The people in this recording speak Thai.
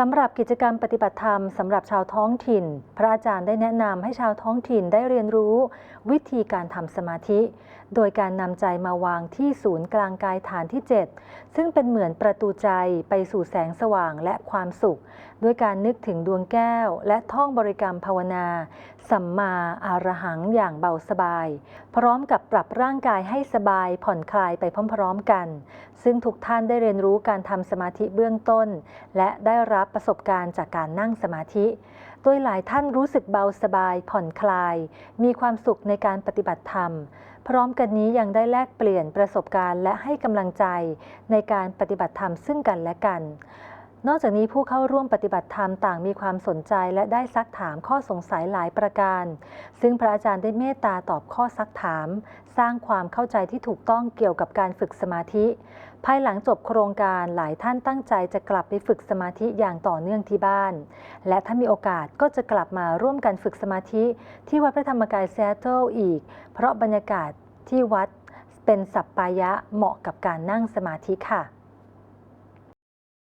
สำหรับกิจกรรมปฏิบัติธรรมสำหรับชาวท้องถิ่น พระอาจารย์ได้แนะนำให้ชาวท้องถิ่นได้เรียนรู้ วิธีการทำสมาธิ โดยการนำใจมาวางที่ศูนย์กลางกายฐานที่ 7 ซึ่งเป็นเหมือนประตูใจไปสู่แสงสว่างและความสุข ด้วยการนึกถึงดวงแก้ว และท่องบริกรรมภาวนา สัมมาอารหังอย่างเบาสบาย พร้อมกับปรับร่างกายให้สบายผ่อนคลายไปพร้อม ๆกัน ซึ่งทุกท่านได้เรียนรู้การทำสมาธิเบื้องต้น และได้รับประสบการณ์จากการนั่งสมาธิ โดยหลายท่านรู้สึกเบาสบาย ผ่อนคลาย มีความสุขในการปฏิบัติธรรม พร้อมกันนี้ยังได้แลกเปลี่ยนประสบการณ์ และให้กำลังใจในการปฏิบัติธรรมซึ่งกันและกัน นอกจากนี้ผู้เข้าร่วมปฏิบัติธรรมต่างมีความสนใจและได้ซักถามข้อสงสัยหลายประการ ซึ่งพระอาจารย์ได้เมตตาตอบข้อซักถาม สร้างความเข้าใจที่ถูกต้องเกี่ยวกับการฝึกสมาธิ ภายหลังจบโครงการหลายท่านตั้งใจจะกลับไปฝึกสมาธิอย่างต่อเนื่องที่บ้าน และถ้ามีโอกาสก็จะกลับมาร่วมกันฝึกสมาธิ ที่วัดพระธรรมกายซีแอตเทิลอีก เพราะบรรยากาศที่วัดเป็นสัปปายะเหมาะกับการนั่งสมาธิค่ะ